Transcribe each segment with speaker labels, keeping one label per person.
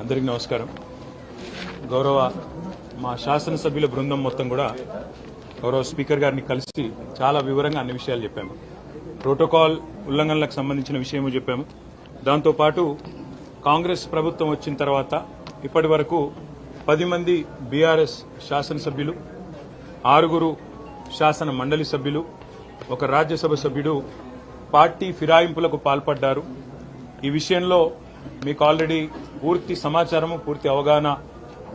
Speaker 1: అందరికీ నమస్కారం. గౌరవ మా శాసనసభ్యుల బృందం మొత్తం కూడా గౌరవ స్పీకర్ గారిని కలిసి చాలా వివరంగా అన్ని విషయాలు చెప్పాము. ప్రోటోకాల్ ఉల్లంఘనలకు సంబంధించిన విషయము చెప్పాము. దాంతోపాటు కాంగ్రెస్ ప్రభుత్వం వచ్చిన తర్వాత ఇప్పటి వరకు పది మంది బీఆర్ఎస్ శాసనసభ్యులు ఆరుగురు శాసన మండలి సభ్యులు ఒక రాజ్యసభ సభ్యుడు పార్టీ ఫిరాయింపులకు పాల్పడ్డారు. ఈ విషయంలో మీకు ఆల్రెడీ పూర్తి సమాచారము పూర్తి అవగాహన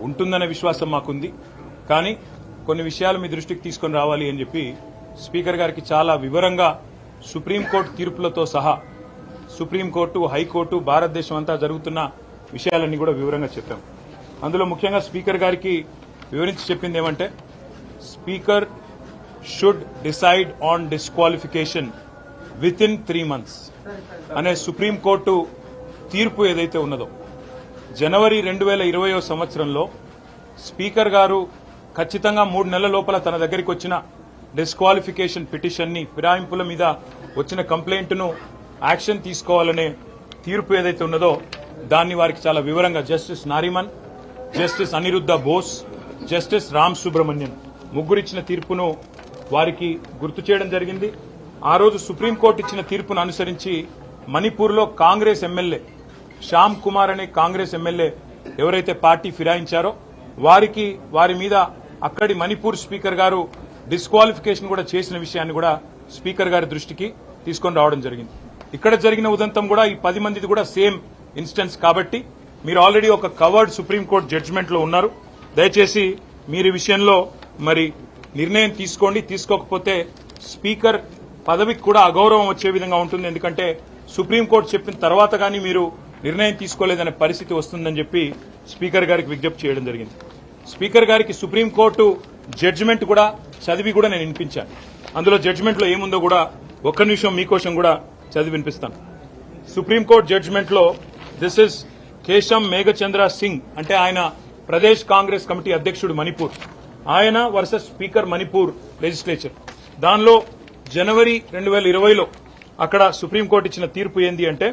Speaker 1: ఉంటుందనే విశ్వాసం మాకుంది. కానీ కొన్ని విషయాలు మీ దృష్టికి తీసుకొని రావాలి అని చెప్పి స్పీకర్ గారికి చాలా వివరంగా సుప్రీంకోర్టు తీర్పులతో సహా సుప్రీంకోర్టు హైకోర్టు భారతదేశం అంతా జరుగుతున్న విషయాలన్నీ కూడా వివరంగా చెప్పాం. అందులో ముఖ్యంగా స్పీకర్ గారికి వివరించి చెప్పింది ఏమంటే speaker should decide on disqualification within three months అనే సుప్రీంకోర్టు తీర్పు ఏదైతే ఉన్నదో జనవరి రెండు వేల ఇరవయో సంవత్సరంలో స్పీకర్ గారు ఖచ్చితంగా మూడు నెలల లోపల తన దగ్గరికి వచ్చిన డిస్క్వాలిఫికేషన్ పిటిషన్ని ఫిరాయింపుల మీద వచ్చిన కంప్లైంట్ను యాక్షన్ తీసుకోవాలనే తీర్పు ఏదైతే ఉన్నదో దాన్ని వారికి చాలా వివరంగా justice Nariman justice Aniruddha Bose justice Ram Subramanian ముగ్గురిచ్చిన తీర్పును వారికి గుర్తు చేయడం జరిగింది. ఆ రోజు సుప్రీంకోర్టు ఇచ్చిన తీర్పును అనుసరించి మణిపూర్లో కాంగ్రెస్ ఎమ్మెల్యే శ్యామ్ కుమార్ అనే కాంగ్రెస్ ఎమ్మెల్యే ఎవరైతే పార్టీ ఫిరాయించారో వారికి వారి మీద అక్కడి మణిపూర్ స్పీకర్ గారు డిస్క్వాలిఫికేషన్ కూడా చేసిన విషయాన్ని కూడా స్పీకర్ గారి దృష్టికి తీసుకొని రావడం జరిగింది. ఇక్కడ జరిగిన ఉదంతం కూడా ఈ పది మందిది కూడా సేమ్ ఇన్స్టెన్స్ కాబట్టి మీరు ఆల్రెడీ ఒక కవర్డ్ సుప్రీంకోర్టు జడ్జిమెంట్లో ఉన్నారు. దయచేసి మీరు విషయంలో మరి నిర్ణయం తీసుకోండి. తీసుకోకపోతే స్పీకర్ పదవికి కూడా అగౌరవం వచ్చే విధంగా ఉంటుంది. ఎందుకంటే సుప్రీంకోర్టు చెప్పిన తర్వాత కానీ మీరు నిర్ణయం తీసుకోలేదనే పరిస్థితి వస్తుందని చెప్పి స్పీకర్ గారికి విజ్ఞప్తి చేయడం జరిగింది. స్పీకర్ గారికి సుప్రీంకోర్టు జడ్జిమెంట్ కూడా చదివి కూడా నేను వినిపించాను. అందులో జడ్జిమెంట్లో ఏముందో కూడా ఒక్క నిమిషం మీకోసం కూడా చదివి వినిపిస్తాను. సుప్రీంకోర్టు జడ్జిమెంట్లో దిస్ ఇస్ కేశం మేఘచంద్ర సింగ్ అంటే ఆయన ప్రదేశ్ కాంగ్రెస్ కమిటీ అధ్యక్షుడు మణిపూర్. ఆయన వర్సెస్ స్పీకర్ మణిపూర్ లెజిస్లేచర్ దానిలో జనవరి రెండు వేల ఇరవైలో అక్కడ సుప్రీంకోర్టు ఇచ్చిన తీర్పు ఏంది అంటే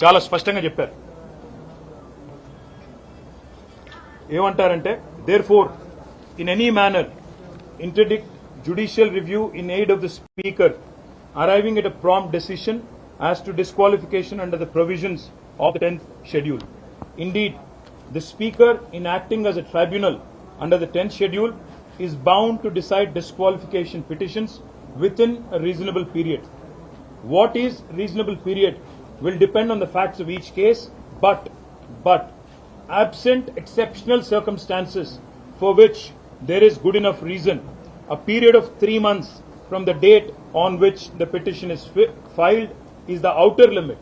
Speaker 1: చాలా స్పష్టంగా చెప్పారు ఏమంటారంటే there for in any manner interdict judicial review in aid of the speaker arriving at a prompt decision as to disqualification under the provisions of the 10th schedule. Indeed, the Speaker, in acting as a tribunal under the 10th schedule, is bound to decide disqualification petitions within a reasonable period. What is reasonable period will depend on the facts of each case, but, but, absent exceptional circumstances for which there is good enough reason, a period of three months from the date on which the petition is fi- filed is the outer limit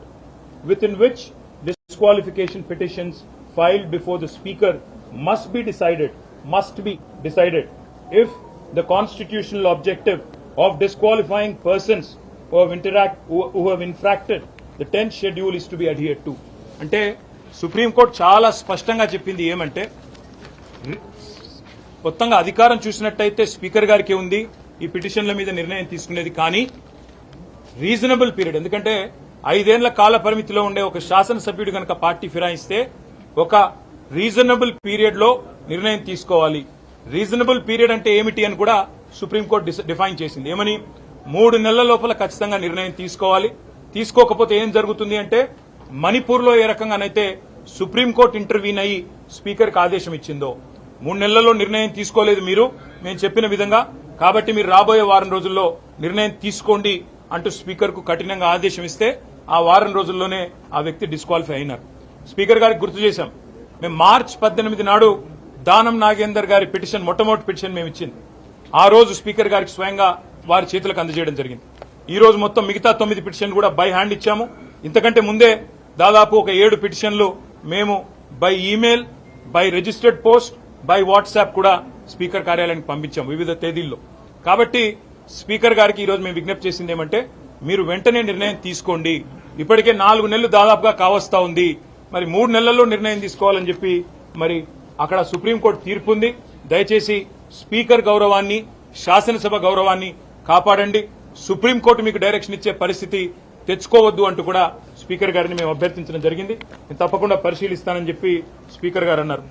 Speaker 1: within which disqualification petitions filed before the speaker must be decided must be decided. If the constitutional objective of disqualifying persons who have interact who, who have infracted the 10th schedule is to be adhered to. అంటే supreme court చాలా స్పష్టంగా చెప్పింది ఏమంటే మొత్తంగా అధికారం చూసినట్టయితే speaker గారికి ఉంది ఈ పిటిషన్ల మీద నిర్ణయం తీసుకునేది కానీ రీజనబుల్ పీరియడ్. ఎందుకంటే ఐదేళ్ళ కాల పరిమితిలో ఉండే ఒక శాసనసభ్యుడు కనుక పార్టీ ఫిరాయిస్తే ఒక రీజనబుల్ పీరియడ్లో నిర్ణయం తీసుకోవాలి. రీజనబుల్ పీరియడ్ అంటే ఏమిటి అని కూడా సుప్రీంకోర్టు డిఫైన్ చేసింది. ఏమని? మూడు నెలల లోపల ఖచ్చితంగా నిర్ణయం తీసుకోవాలి. తీసుకోకపోతే ఏం జరుగుతుంది అంటే మణిపూర్లో ఏ రకంగానైతే సుప్రీంకోర్టు ఇంటర్వ్యూన్ అయ్యి స్పీకర్కి ఆదేశం ఇచ్చిందో మూడు నెలల్లో నిర్ణయం తీసుకోలేదు మీరు మేము చెప్పిన విధంగా కాబట్టి మీరు రాబోయే వారం రోజుల్లో నిర్ణయం తీసుకోండి అంటూ స్పీకర్కు కఠినంగా ఆదేశం ఇస్తే ఆ వారం రోజుల్లోనే ఆ వ్యక్తి డిస్క్వాలిఫై అయినారు. స్పీకర్ గారికి గుర్తు చేశాం మేము మార్చ్ పద్దెనిమిది నాడు దానం నాగేందర్ గారి పిటిషన్ మొట్టమొదటి పిటిషన్ మేము ఇచ్చింది. ఆ రోజు స్పీకర్ గారికి స్వయంగా వారి చేతులకు అందజేయడం జరిగింది. ఈ రోజు మొత్తం మిగతా తొమ్మిది పిటిషన్ కూడా బై హ్యాండ్ ఇచ్చాము. ఇంతకంటే ముందే దాదాపు ఒక ఏడు పిటిషన్లు మేము by email by registered post by WhatsApp కూడా స్పీకర్ కార్యాలయానికి పంపించాము వివిధ తేదీల్లో. కాబట్టి స్పీకర్ గారికి ఈరోజు మేము విజ్ఞప్తి చేసింది ఏమంటే మీరు వెంటనే నిర్ణయం తీసుకోండి. ఇప్పటికే నాలుగు నెలలు దాదాపుగా కావస్తా ఉంది. మరి మూడు నెలల్లో నిర్ణయం తీసుకోవాలని చెప్పి మరి అక్కడ సుప్రీంకోర్టు తీర్పు ఉంది. దయచేసి స్పీకర్ గౌరవాన్ని శాసనసభ గౌరవాన్ని కాపాడండి. సుప్రీంకోర్టు మీకు డైరెక్షన్ ఇచ్చే పరిస్థితి తెచ్చుకోవద్దు అంటూ కూడా స్పీకర్ గారిని మేము అభ్యర్థించడం జరిగింది. నేను తప్పకుండా పరిశీలిస్తానని చెప్పి స్పీకర్ గారు అన్నారు.